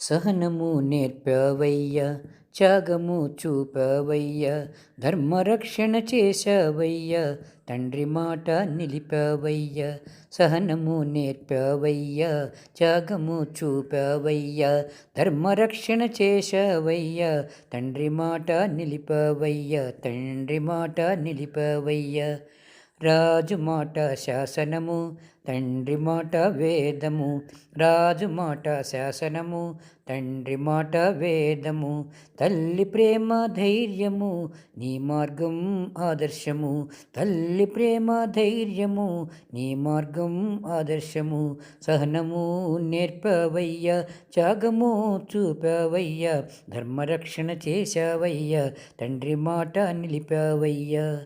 సహనము నేర్పవయ్య త్యాగము చూపవయ్య ధర్మరక్షణ చేశావయ్యా తండ్రి మాట నిలిపవయ్య సహనము నేర్పవయ్య త్యాగము చూపవయ్య ధర్మరక్షణ చేశావయ్యా తండ్రి మాట నిలిపవయ్య తండ్రి మాట నిలిపవయ్య. రాజు మాట శాసనము తండ్రి మాట వేదము. రాజు మాట శాసనము తండ్రి మాట వేదము. తల్లి ప్రేమ ధైర్యము నీ మార్గం ఆదర్శము. తల్లి ప్రేమ ధైర్యము నీ మార్గం ఆదర్శము. సహనము నేర్పవయ్య త్యాగము చూపవయ్య. ధర్మరక్షణ చేశావయ్య తండ్రి మాట నిలిపావయ్యా.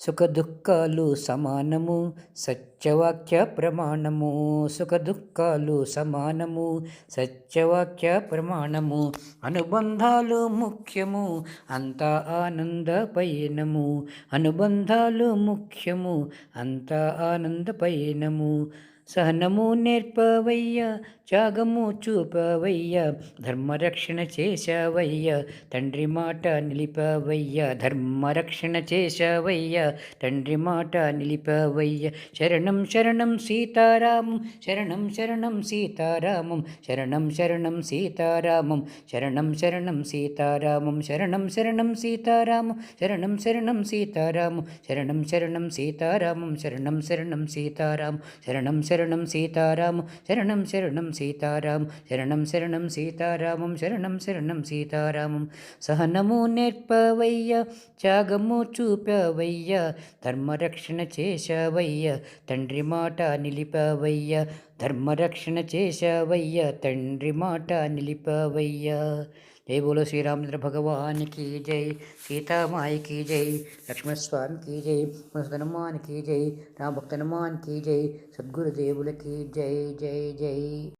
సుఖ దుఃఖాలు సమానము సత్యవాక్య ప్రమాణము. సుఖ దుఃఖాలు సమానము సత్యవాక్య ప్రమాణము. అనుబంధాలు ముఖ్యము అంతా ఆనంద పయనము. అనుబంధాలు ముఖ్యము అంతా ఆనంద పయనము. సహనము నేర్పవయ్యా త్యాగము చూపవయ్యా ధర్మరక్షణ చేశావయ్యా తండ్రి మాట నిలిపవయ్యా ధర్మరక్షణ చేశావయ్యా తండ్రి మాట నిలిపవయ్యా. శరణం శరణం సీతారామం శరణం శరణం సీతారామం శరణం శరణం సీతారామం శరణం శరణం సీతారామం శరణం శరణం సీతారామం శరణం శరణం సీతారామం శరణం శరణం సీతారామం శరణం శరణం సీతారామం శరణం శరణం శరణం సీతారాము శరణం శరణం సీతారాము శరణం శరణం సీతారామం శరణం శరణం సీతారామం. సహనము నేర్పవయ్య త్యాగము చూపావయ్య ధర్మరక్షణ చేశావయ్య తండ్రి మాట నిలిపావయ్య ధర్మరక్షణ చేశావయ్య తండ్రి మాట నిలిపావయ్య. జై బోలో శ్రీరామచంద్ర భగవానికి జై సీతామాయికి జై లక్ష్మణస్వామికి జై మనసుధనుమానికి జై రామభక్తనుమానికి జై సద్గురుదేవ్ able to keep J, J, J